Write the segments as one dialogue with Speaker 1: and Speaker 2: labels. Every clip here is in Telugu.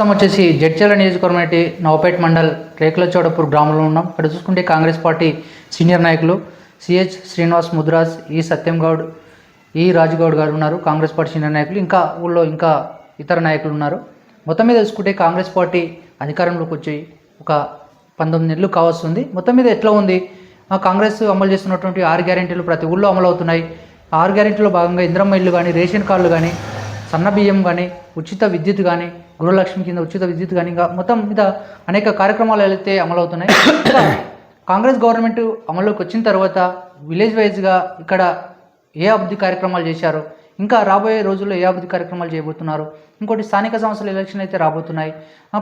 Speaker 1: ప్రస్తుతం వచ్చేసి జడ్చర్ల నియోజకవర్గం అయితే నవపేట్ మండల్ రేకులచోడపూర్ గ్రామంలో ఉన్నాం. ఇక్కడ చూసుకుంటే కాంగ్రెస్ పార్టీ సీనియర్ నాయకులు సిహెచ్ శ్రీనివాస్ ముద్రాస్ ఈ సత్యం గౌడ్ ఈ రాజుగౌడ్ గారు ఉన్నారు. కాంగ్రెస్ పార్టీ సీనియర్ నాయకులు ఇంకా ఊళ్ళో ఇంకా ఇతర నాయకులు ఉన్నారు. మొత్తం మీద చూసుకుంటే కాంగ్రెస్ పార్టీ అధికారంలోకి వచ్చి ఒక పంతొమ్మిది నెలలు కావస్తుంది. మొత్తం మీద ఎట్లా ఉంది? మా కాంగ్రెస్ అమలు చేస్తున్నటువంటి ఆరు గ్యారెంటీలు ప్రతి ఊళ్ళో అమలు అవుతున్నాయి. ఆరు గ్యారెంటీలో భాగంగా ఇంద్రమ్మ ఇల్లు కానీ రేషన్ కార్డులు కానీ సన్న బియ్యం కానీ ఉచిత విద్యుత్ కానీ గృహలక్ష్మి కింద ఉచిత విద్యుత్ కానీ ఇంకా మొత్తం మీద అనేక కార్యక్రమాలు అయితే అమలు అవుతున్నాయి కాంగ్రెస్ గవర్నమెంట్ అమల్లోకి వచ్చిన తర్వాత విలేజ్ వైజ్గా ఇక్కడ ఏ అభివృద్ధి కార్యక్రమాలు చేశారు? ఇంకా రాబోయే రోజుల్లో ఏ అభివృద్ధి కార్యక్రమాలు చేయబోతున్నారు? ఇంకోటి స్థానిక సంస్థల ఎలక్షన్ అయితే రాబోతున్నాయి.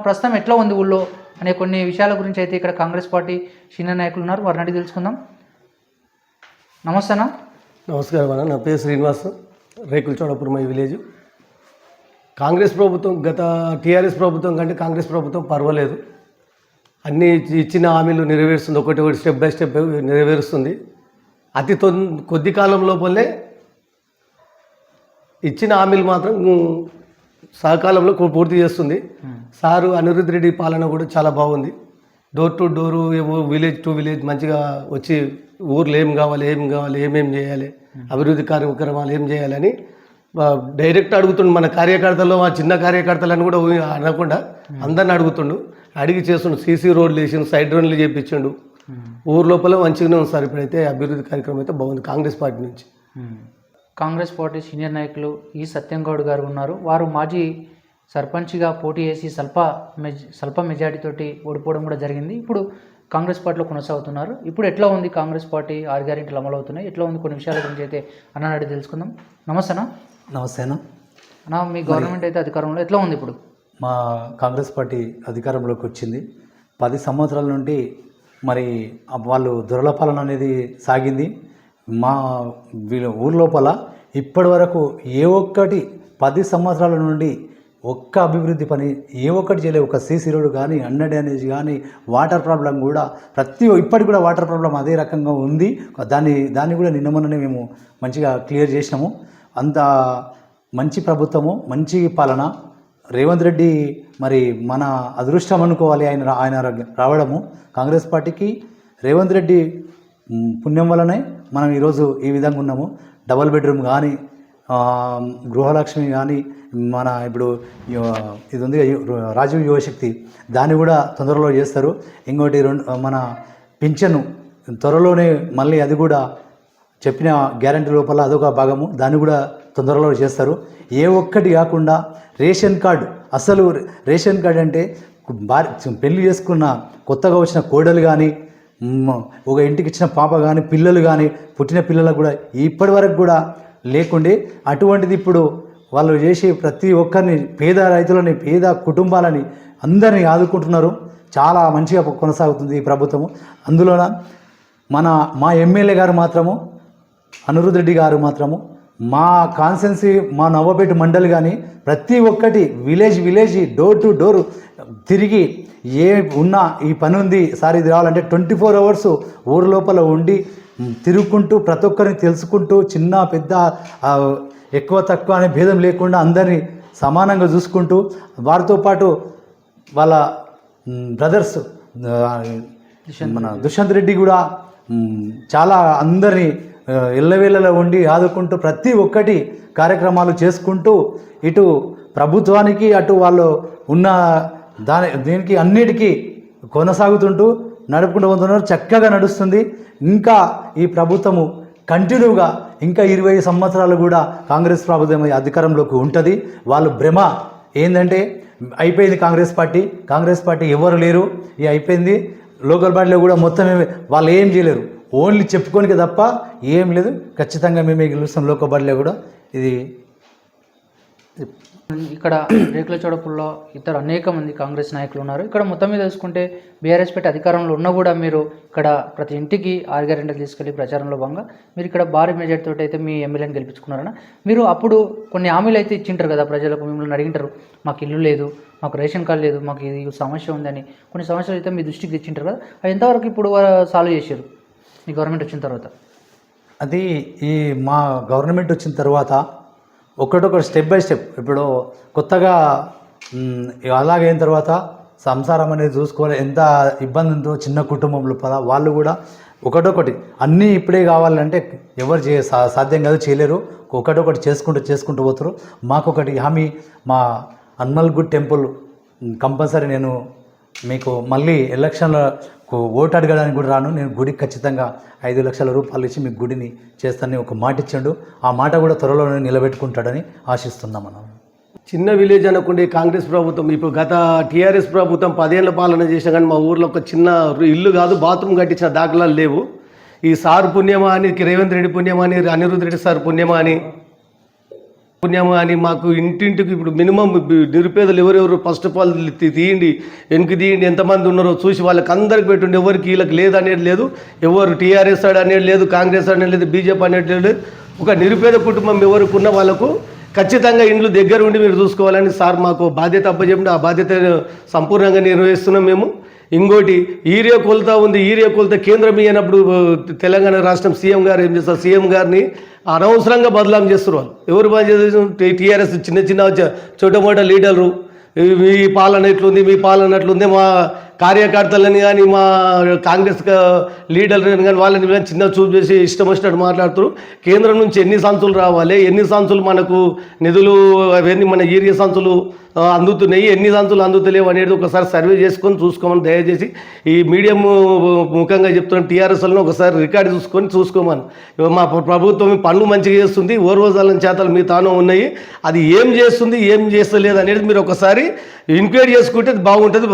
Speaker 1: ప్రస్తుతం ఎట్లా ఉంది ఊళ్ళో అనే కొన్ని విషయాల గురించి అయితే ఇక్కడ కాంగ్రెస్ పార్టీ సీనియర్ నాయకులు ఉన్నారు. వారిని అడిగి తెలుసుకుందాం. నమస్తేనా
Speaker 2: నమస్కారం అన్న. నా పేరు శ్రీనివాస్. రేకుల చోడపురం విలేజ్. కాంగ్రెస్ ప్రభుత్వం గత టీఆర్ఎస్ ప్రభుత్వం కంటే కాంగ్రెస్ ప్రభుత్వం పర్వాలేదు. అన్ని ఇచ్చిన హామీలు నెరవేరుస్తుంది. ఒకటి ఒకటి స్టెప్ బై స్టెప్ నెరవేరుస్తుంది. అతి తొ కొద్ది కాలం లోపలే ఇచ్చిన హామీలు మాత్రం సహకాలంలో పూర్తి చేస్తుంది. సారు అనిరుద్ధ్ రెడ్డి పాలన కూడా చాలా బాగుంది. Door to door village to village మంచిగా వచ్చి ఊర్లో ఏం కావాలి ఏం కావాలి ఏమేం చేయాలి అభివృద్ధి కార్యక్రమాలు ఏం చేయాలని డైరెక్ట్ అడుగుతుండు మన కార్యకర్తలు మా చిన్న కార్యకర్తలను కూడా ఊ- అనకుండా అందరిని అడుగుతుండు. అడిగి చేస్తుండు. సీసీ రోడ్లు వేసిండు సైడ్ రోడ్లు చేపించిండు. ఊరు లోపల మంచిగానే ఉంది సార్ ఇప్పుడైతే అభివృద్ధి కార్యక్రమం అయితే బాగుంది కాంగ్రెస్ పార్టీ నుంచి.
Speaker 1: కాంగ్రెస్ పార్టీ సీనియర్ నాయకులు ఈ సత్యం గౌడ్ గారు ఉన్నారు. వారు మాజీ సర్పంచ్గా పోటీ చేసి స్వల్ప మెజ స్వల్ప మెజార్టీతోటి ఓడిపోవడం కూడా జరిగింది. ఇప్పుడు కాంగ్రెస్ పార్టీలో కొనసాగుతున్నారు. ఇప్పుడు ఎట్లా ఉంది కాంగ్రెస్ పార్టీ? ఆరు గ్యారెంటీలు అమలు అవుతున్నాయి ఎట్లా ఉంది? కొన్ని విషయాల గురించి అయితే అన్న అడిగి తెలుసుకుందాం. నమస్తే అన్న.
Speaker 3: నమస్తే అన్న.
Speaker 1: మీ గవర్నమెంట్ అయితే అధికారంలో ఎట్లా ఉంది ఇప్పుడు?
Speaker 3: మా కాంగ్రెస్ పార్టీ అధికారంలోకి వచ్చింది. పది సంవత్సరాల నుండి మరి వాళ్ళు దురలపాలన అనేది సాగింది. మా వీళ్ళ ఊరు లోపల ఇప్పటి వరకు ఏ ఒక్కటి పది సంవత్సరాల నుండి ఒక్క అభివృద్ధి పని ఏ ఒక్కటి చేయలేదు. ఒక సీసీ రోడ్డు కానీ అండర్ డ్యానేజ్ కానీ వాటర్ ప్రాబ్లం కూడా ప్రతి ఇప్పటికి కూడా వాటర్ ప్రాబ్లం అదే రకంగా ఉంది. దాన్ని దాన్ని కూడా నిన్న మొన్ననే మేము మంచిగా క్లియర్ చేసినాము. అంత మంచి ప్రభుత్వము మంచి పాలన. రేవంత్ రెడ్డి మరి మన అదృష్టం అనుకోవాలి ఆయన ఆయన రావడము. కాంగ్రెస్ పార్టీకి రేవంత్ రెడ్డి పుణ్యం వల్లనే మనం ఈరోజు ఈ విధంగా ఉన్నాము. డబల్ బెడ్రూమ్ కానీ గృహలక్ష్మి కానీ మన ఇప్పుడు ఇది ఉంది రాజీవ్ యువశక్తి దాన్ని కూడా తొందరలో చేస్తారు. ఇంకోటి రెండు మన పింఛను త్వరలోనే మళ్ళీ అది కూడా చెప్పిన గ్యారంటీ లోపల అదొక భాగము. దాన్ని కూడా తొందరలో చేస్తారు. ఏ ఒక్కటి కాకుండా రేషన్ కార్డు అసలు రేషన్ కార్డు అంటే పెళ్ళి చేసుకున్న కొత్తగా వచ్చిన కోడలు కానీ ఒక ఇంటికి ఇచ్చిన పాప కానీ పిల్లలు కానీ పుట్టిన పిల్లలకు కూడా ఇప్పటి వరకు కూడా లేకుండే అటువంటిది ఇప్పుడు వాళ్ళు చేసే ప్రతి ఒక్కరిని పేద రైతులని పేద కుటుంబాలని అందరినీ ఆదుకుంటున్నారు. చాలా మంచిగా కొనసాగుతుంది ఈ ప్రభుత్వము. అందులోన మన మా ఎమ్మెల్యే గారు మాత్రము అనిరుద్ధ్ రెడ్డి గారు మాత్రము మా కాన్సెన్సీ మా నవ్వపేట మండలి కానీ ప్రతి ఒక్కటి village village door to door తిరిగి ఏ ఉన్నా ఈ పని ఉంది సార్ ఇది రావాలంటే ట్వంటీ ఫోర్ అవర్స్ ఊరు లోపల ఉండి తిరుగుకుంటూ ప్రతి ఒక్కరిని తెలుసుకుంటూ చిన్న పెద్ద ఎక్కువ తక్కువ అనే భేదం లేకుండా అందరినీ సమానంగా చూసుకుంటూ వారితో పాటు వాళ్ళ బ్రదర్స్ మన దుష్యంత్ రెడ్డి కూడా చాలా అందరినీ ఆ, ఉండి ఆదుకుంటూ ప్రతి ఒక్కటి కార్యక్రమాలు చేసుకుంటూ ఇటు ప్రభుత్వానికి అటు వాళ్ళు ఉన్న దాని దీనికి అన్నిటికీ కొనసాగుతుంటూ నడుపుకుంటూ పోతున్నారు. చక్కగా నడుస్తుంది. ఇంకా ఈ ప్రభుత్వము కంటిన్యూగా ఇంకా ఇరవై సంవత్సరాలు కూడా కాంగ్రెస్ ప్రభుత్వం అధికారంలోకి ఉంటుంది. వాళ్ళు భ్రమ ఏంటంటే అయిపోయింది కాంగ్రెస్ పార్టీ. కాంగ్రెస్ పార్టీ ఎవరు లేరు. ఇది అయిపోయింది. లోకల్ పార్టీలో కూడా మొత్తం వాళ్ళు ఏం చేయలేరు. ఓన్లీ చెప్పుకోనికి తప్ప ఏం లేదు. ఖచ్చితంగా మేమే గెలుస్తాం. లోకబడిలో కూడా ఇది
Speaker 1: ఇక్కడ రేకుల చోడపుల్లో ఇతర అనేక మంది కాంగ్రెస్ నాయకులు ఉన్నారు. ఇక్కడ మొత్తం మీద చూసుకుంటే బీఆర్ఎస్ పెట్టి అధికారంలో ఉన్నా కూడా మీరు ఇక్కడ ప్రతి ఇంటికి ఆరుగారింటలు తీసుకెళ్ళి ప్రచారంలో భాగంగా మీరు ఇక్కడ భారీ మెజార్టీతో అయితే మీ ఎమ్మెల్యేని గెలిపించుకున్నారన్న మీరు అప్పుడు కొన్ని హామీలు అయితే ఇచ్చింటారు కదా ప్రజలకు మిమ్మల్ని అడిగింటారు మాకు ఇల్లు లేదు మాకు రేషన్ కార్డు లేదు మాకు ఇది సమస్య ఉందని. కొన్ని సమస్యలు అయితే మీ దృష్టికి తెచ్చింటారు కదా. అవి ఎంతవరకు ఇప్పుడు సాల్వ్ చేశారు? మీ గవర్నమెంట్ వచ్చిన తర్వాత?
Speaker 3: అది ఈ మా గవర్నమెంట్ వచ్చిన తర్వాత ఒకటొకటి స్టెప్ బై స్టెప్. ఇప్పుడు కొత్తగా అలాగైన తర్వాత సంసారం అనేది చూసుకోవాలి. ఎంత ఇబ్బంది ఉందో చిన్న కుటుంబంలో పదా వాళ్ళు కూడా ఒకటొకటి అన్నీ ఇప్పుడే కావాలంటే ఎవరు చే సా- సాధ్యం కాదు చేయలేరు. ఒకటొకటి చేసుకుంటూ చేసుకుంటూ పోతారు. మాకొకటి హామీ మా అన్మల్గుడ్ టెంపుల్ కంపల్సరీ నేను మీకు మళ్ళీ ఎలక్షన్లకు ఓటు అడగడానికి కూడా రాను. నేను గుడికి ఖచ్చితంగా ఐదు లక్షల రూపాయలు ఇచ్చి మీకు గుడిని చేస్తానని ఒక మాట ఇచ్చాడు. ఆ మాట కూడా త్వరలోనే నిలబెట్టుకుంటాడని ఆశిస్తున్నాం మనం.
Speaker 2: చిన్న విలేజ్ అనుకుంటే కాంగ్రెస్ ప్రభుత్వం ఇప్పుడు గత టీఆర్ఎస్ ప్రభుత్వం పదేళ్ళ పాలన చేసినా కానీ మా ఊర్లో ఒక చిన్న ఇల్లు కాదు బాత్రూమ్ కట్టించిన దాఖలాలు లేవు. ఈ సార్ పుణ్యమా అని రేవంత్ రెడ్డి పుణ్యమా అని అనిరుద్ధ్ రెడ్డి సార్ పుణ్యమా అని పుణ్యమా అని మాకు ఇంటింటికి ఇప్పుడు మినిమం నిరుపేదలు ఎవరెవరు ఫస్ట్ ఆఫ్ ఆల్ తీయండి. వెనక్కి తీయండి? ఎంతమంది ఉన్నారో చూసి వాళ్ళకి అందరికి పెట్టుండి ఎవరికి వీళ్ళకి లేదు అనేది లేదు. ఎవరు టీఆర్ఎస్ సైడ్ అనేది లేదు కాంగ్రెస్ అనేది లేదు బీజేపీ అనేది లేదు. ఒక నిరుపేద కుటుంబం ఎవరికి ఉన్న వాళ్ళకు ఖచ్చితంగా ఇండ్లు దగ్గర ఉండి మీరు చూసుకోవాలని సార్ మాకు బాధ్యత అప్పచెప్పి ఆ బాధ్యత సంపూర్ణంగా నిర్వహిస్తున్నాం మేము. ఇంకోటి ఈరియా కొలత ఉంది. ఈరియా కొలత కేంద్రం ఇయ్యనప్పుడు తెలంగాణ రాష్ట్రం సీఎం గారు ఏం చేస్తారు? సీఎం గారిని అనవసరంగా బదలాం చేస్తారు వాళ్ళు. ఎవరు బాగా టీఆర్ఎస్ చిన్న చిన్న చ- చోటమోట లీడర్లు మీ పాలన ఎట్లుంది? మీ పాలన ఎట్లుంది? మా కార్యకర్తలని కానీ మా కాంగ్రెస్ లీడర్లని కానీ వాళ్ళని కానీ చిన్న చూపు చేసి ఇష్టం వచ్చినట్టు మాట్లాడుతారు కేంద్రం నుంచి ఎన్ని సంచులు రావాలి? ఎన్ని సంచులు మనకు నిధులు అవన్నీ మన ఏరియా సంచులు అందుతున్నాయి. ఎన్ని సంచులు అందుతలేవు అనేది ఒకసారి సర్వే చేసుకొని చూసుకోమని దయచేసి ఈ మీడియం ముఖంగా చెప్తున్న టీఆర్ఎస్లను ఒకసారి రికార్డు చూసుకొని చూసుకోమని. మా ప్రభుత్వం పనులు మంచిగా చేస్తుంది. ఓర్వజాలని చేతలు మీ తాను ఉన్నాయి. అది ఏం చేస్తుంది ఏం చేస్తలేదు అనేది మీరు ఒకసారి ఎంక్వైరీ చేసుకుంటే బాగుంటుంది.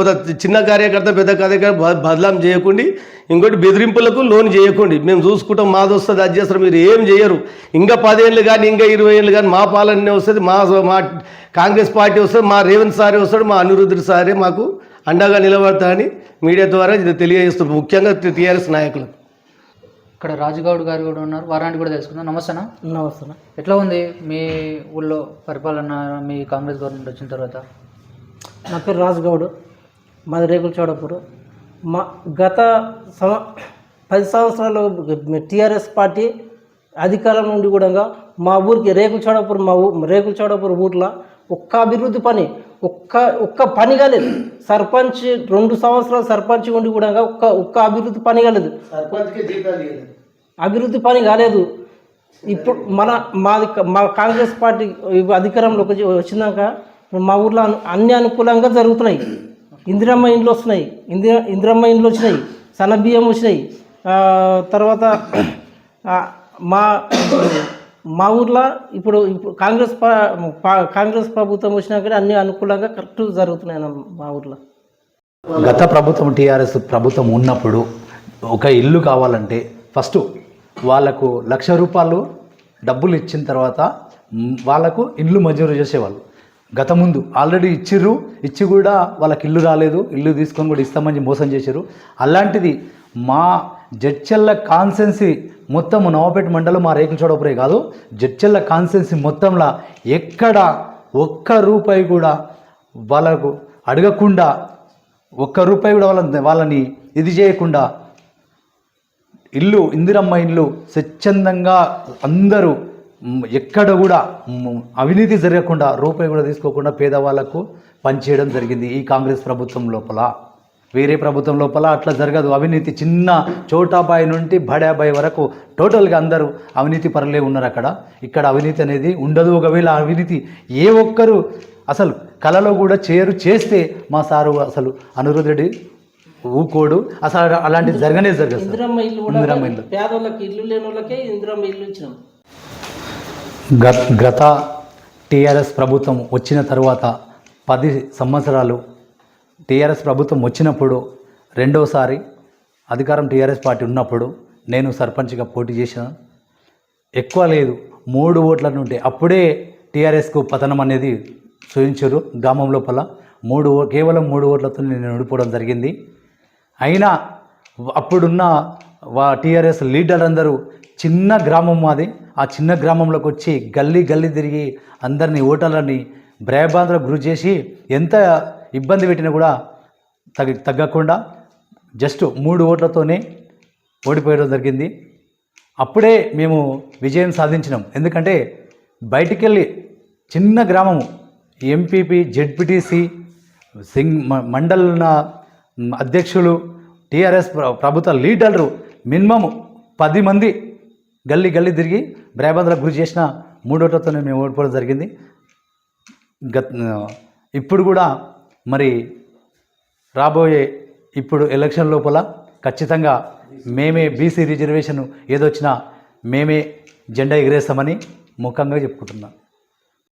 Speaker 2: చిన్న కార్యకర్త పెద్ద కార్యకర్త బదలాం చేయకండి. ఇంకోటి బెదిరింపులకు లోన్ చేయకండి. మేము చూసుకుంటాం మాది వస్తుంది అది చేస్తారు. మీరు ఏం చేయరు. ఇంకా పదేళ్ళు కానీ ఇంకా ఇరవై ఏళ్ళు కానీ మా పాలనే వస్తుంది. మా మా కాంగ్రెస్ పార్టీ వస్తుంది మా రేవంత్ సారే వస్తాడు మా అనిరుద్ధుడు సారే మాకు అండగా నిలబడతారని మీడియా ద్వారా ఇది తెలియజేస్తుంది ముఖ్యంగా టీఆర్ఎస్ నాయకులు
Speaker 1: ఇక్కడ రాజుగౌడ్ గారు కూడా ఉన్నారు వారానికి కూడా తెలుసుకుందాం. నమస్తేనా?
Speaker 4: నమస్తే
Speaker 1: ఎట్లా ఉంది మీ ఊళ్ళో పరిపాలన మీ కాంగ్రెస్ గవర్నమెంట్ వచ్చిన తర్వాత?
Speaker 4: నా పేరు రాజుగౌడ్ మాది రేకుల చౌడపూర్. మా గత సంవ పది సంవత్సరాలు టీఆర్ఎస్ పార్టీ అధికారం నుండి కూడా మా ఊరికి రేకుల చౌడపూర్ మా ఊ రేకుల చౌడపూర్ ఊర్లో ఒక్క అభివృద్ధి పని ఒక్క ఒక్క పని కాలేదు. సర్పంచ్ రెండు సంవత్సరాలు సర్పంచ్ ఉండి కూడా ఒక్క ఒక్క అభివృద్ధి పని కాలేదు. అభివృద్ధి పని కాలేదు. ఇప్పుడు మన మాది మా కాంగ్రెస్ పార్టీ అధికారంలోకి వచ్చి- వచ్చినాక మా ఊర్లో అను- అన్ని అనుకూలంగా జరుగుతున్నాయి. ఇందిరమ్మ ఇండ్లు వస్తున్నాయి. ఇందిర ఇందిరమ్మ ఇండ్లు వచ్చినాయి. సన్న బియ్యం వచ్చినాయి. తర్వాత మా మా ఊర్లో ఇప్పుడు ఇప్పుడు కాంగ్రెస్ పా- పా- కాంగ్రెస్ ప్రభుత్వం వచ్చినాక అన్ని అనుకూలంగా కరెక్ట్ జరుగుతున్నాయి అన్న మా ఊర్లో.
Speaker 3: గత ప్రభుత్వం టీఆర్ఎస్ ప్రభుత్వం ఉన్నప్పుడు ఒక ఇల్లు కావాలంటే ఫస్ట్ వాళ్ళకు లక్ష రూపాయలు డబ్బులు ఇచ్చిన తర్వాత వాళ్ళకు ఇల్లు మంజూరు చేసేవాళ్ళు. గత ముందు ఆల్రెడీ ఇచ్చిర్రు ఇచ్చి కూడా వాళ్ళకి ఇల్లు రాలేదు ఇల్లు తీసుకొని కూడా ఇస్తామని మోసం చేశారు అలాంటిది మా జడ్చెల్ల కాన్సెన్సీ మొత్తం నవాపేట మండలం మా రేకుల చోడపురే కాదు జడ్చెల్ల కాన్స్టెన్సీ మొత్తంలో ఎక్కడ ఒక్క రూపాయి కూడా వాళ్ళకు అడగకుండా ఒక్క రూపాయి కూడా వాళ్ళని వాళ్ళని ఇది చేయకుండా ఇల్లు ఇందిరమ్మ ఇల్లు స్వచ్ఛందంగా అందరూ ఎక్కడ కూడా అవినీతి జరగకుండా రూపాయి కూడా తీసుకోకుండా పేదవాళ్ళకు పనిచేయడం జరిగింది ఈ కాంగ్రెస్ ప్రభుత్వం లోపల. వేరే ప్రభుత్వం లోపల అట్లా జరగదు. అవినీతి చిన్న చోటాబాయి నుండి బడాబాయి వరకు టోటల్గా అందరూ అవినీతి పరులే ఉన్నారు అక్కడ. ఇక్కడ అవినీతి అనేది ఉండదు. ఒకవేళ అవినీతి ఏ ఒక్కరు అసలు కళలో కూడా చేయరు చేస్తే మా సారు అసలు అనిరుద్ధ్ రెడ్డి ఊకోడు. అసలు అలాంటిది జరగనే జరగదు సార్.
Speaker 4: ఇందిరమ్మ ఇల్లు కూడా
Speaker 3: ఇందిరమ్మ ఇల్లు.
Speaker 4: పేదోళ్ళకి ఇల్లు లేని వాళ్ళకే ఇందిరమ్మ ఇల్లు ఇచ్చినాం.
Speaker 3: గత గత టీఆర్ఎస్ ప్రభుత్వం వచ్చిన తర్వాత పది సంవత్సరాలు టీఆర్ఎస్ ప్రభుత్వం వచ్చినప్పుడు రెండోసారి అధికారం టీఆర్ఎస్ పార్టీ ఉన్నప్పుడు నేను సర్పంచ్గా పోటీ చేసిన ఎక్కువ లేదు మూడు ఓట్ల నుండి అప్పుడే టీఆర్ఎస్కు పతనం అనేది చూపించారు గ్రామం లోపల. మూడు ఓ- కేవలం మూడు ఓట్లతో నేను ఓడిపోవడం జరిగింది. అయినా అప్పుడున్న వా టీఆర్ఎస్ లీడర్ అందరూ చిన్న గ్రామం మాది. ఆ చిన్న గ్రామంలోకి వచ్చి గల్లీ గల్లీ తిరిగి అందరినీ ఓటర్లని భయభ్రాంతులకు గురి చేసి ఎంత ఇబ్బంది పెట్టినా కూడా తగ్గ తగ్గకుండా జస్ట్ మూడు ఓట్లతోనే ఓడిపోయడం జరిగింది. అప్పుడే మేము విజయం సాధించినాం. ఎందుకంటే బయటికి వెళ్ళి చిన్న గ్రామము ఎంపీపీ జెడ్పీటీసీ సింగ్ మ- మండల్ అధ్యక్షులు టీఆర్ఎస్ ప్రభుత్వ లీడర్లు మినిమం పది మంది గల్లీ గల్లీ తిరిగి భయబంధలకు గురి చేసిన మూడోటతోనే మేము ఓడిపోవడం జరిగింది. గత ఇప్పుడు కూడా మరి రాబోయే ఇప్పుడు ఎలక్షన్ లోపల ఖచ్చితంగా మేమే బీసీ రిజర్వేషన్ ఏదొచ్చినా మేమే జెండా ఎగిరేస్తామని ముఖంగా చెప్పుకుంటున్నాను